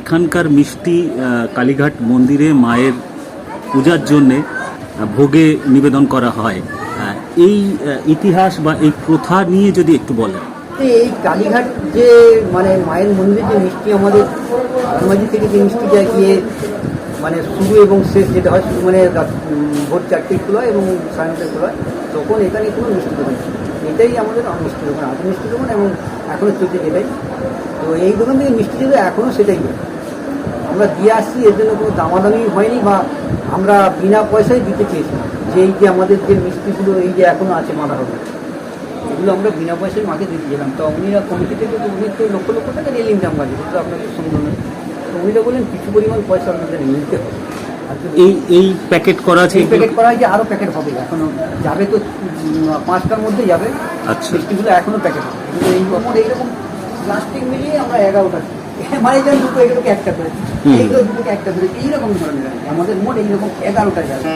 এখানকার মিষ্টি কালীঘাট মন্দিরে মায়ের পূজার জন্যে ভোগে নিবেদন করা হয় এই ইতিহাস বা এই প্রথা নিয়ে যদি একটু বলেন এই কালীঘাট যে মানে মায়ের মন্দিরে যে মিষ্টি আমাদের ধর্মাজি থেকে যে মিষ্টি যায় গিয়ে মানে শুরু এবং শেষ যেটা হয় শুরু মানে ভোর চারটে খোলা হয় এবং সাড়ে নটায় হয় তখন এখানে কোনো মিষ্টি দোকান ছিল। এটাই আমাদের মিষ্টি দোকান আদি মিষ্টি দোকান এবং এখনও চলছে এটাই। তো এই দোকান থেকে মিষ্টি যেটা এখনও সেটাই। আমরা দিয়ে আসছি, এর জন্য কোনো দামাদামি হয়নি বা আমরা বিনা পয়সায় দিতে চেয়েছিলাম। যে এই যে আমাদের যে মিষ্টিগুলো এই যে এখনও আছে মাথা হবে এগুলো আমরা বিনা পয়সায় মাকে দিতে গেলাম তো উনিরা কমিটি থেকে তো উনি তো লক্ষ লক্ষ টাকা নিয়ে ইনকাম কাজ তো আপনাদের সুন্দর নয়। তো উনিরা বললেন, কিছু পরিমাণ পয়সা আপনাদের নিতে হবে। যদি এই এই প্যাকেট করা আছে? এই প্যাকেট করা হয় যে আরও প্যাকেট হবে এখনও যাবে তো পাঁচটার মধ্যে যাবে। আচ্ছা। মিষ্টিগুলো এখনও প্যাকেট হবে। এই রকম এইরকম প্লাস্টিক মিলিয়ে আমরা এগারোটা মানে যেমন দুটো এগুলোকে একটা করে। এইগুলো দুটোকে একটা করে। এইরকম ধরনের। আমাদের মোট এইরকম এগারোটা যাবে।